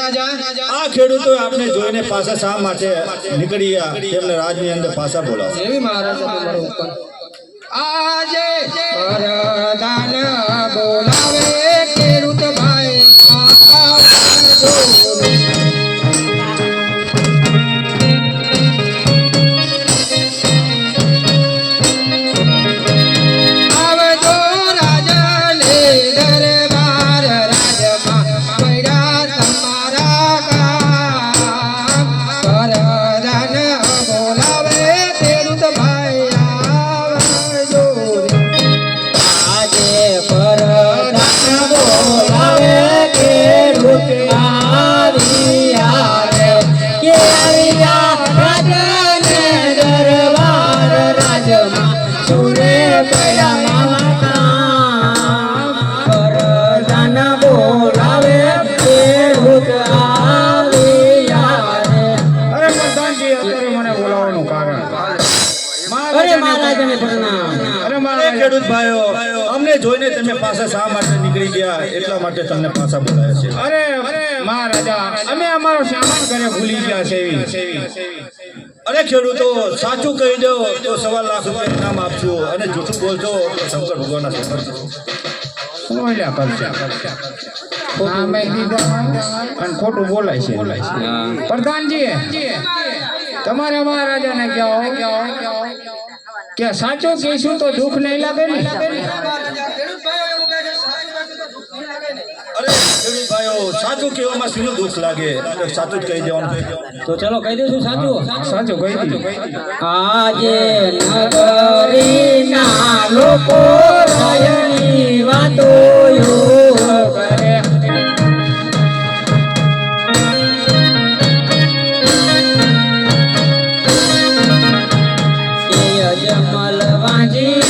આ ખેડૂતો આપણે જોઈને પાછા શા માટે નીકળી ગયા તેમને રાજની અંદર પાછા બોલાવો એવી મહારાજા આજે વરદાન બોલાવે ખેડૂત ભાઈ મહારાજાને પ્રણામ અરે અરે ખેડૂત ભાઈઓ અમને જોઈને તમે પાછા શા માટે નીકળી ગયા? એટલા માટે તમને પાછા બોલાયા છે. અરે મહારાજા અમે અમારો સામાન ઘરે ભૂલી ગયા છે અરે ખેડૂતો સાચું કહી દો તો સવા લાખ રૂપિયા ઇનામ આપશું અને જૂઠું બોલજો તો શંકર ભગવાનના શંકર બોલ્યા કરશે અને ખોટું બોલાય છે. બોલાય છે. પ્રધાનજી તમારે મહારાજાને કહો કે સાચું કહીશું તો દુઃખ નહીં લાગે ને? સાચું કહેવામાં શું દુઃખ લાગે? સાચું જ કહી દેવાનું. તો ચલો કહી દઈશું સાચું? સાચું કહી દઉં આજે નગરીના લોકો વાતો Rajiv.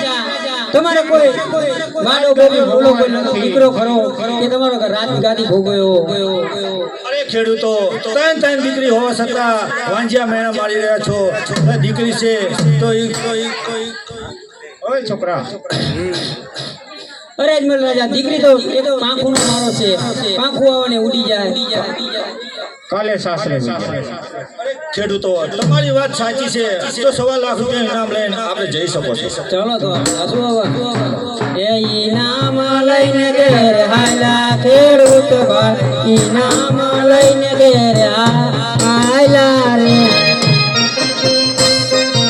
તમારે કોઈ માનો બોલી ભૂલો કોઈ દીકરો ખરો કે તમારો રાત ગાદી ભોગવ્યો અરે ખેડૂતો ત્રણ ત્રણ દીકરી હોવા છતાં વાંજિયા મહેણા મારી રહ્યા છો. દીકરી છે તો ઈ ઓય છોકરા. અરે અજમલ રાજા દીકરી તો એ તો પાંખું નો મારો છે. પાંખું આવને ઉડી જાય. કાલે સાસરે ખેડૂતો તમારી વાત સાચી છે. તો સવા લાખ રૂપિયા ઇનામ લઈને આપણે જઈ શકો છો. ચલો તો એ ઇનામ લઈને ઘેર હાલા ખેડૂત ભાઈ. ઈનામ લઈને ઘેર હાલા રે.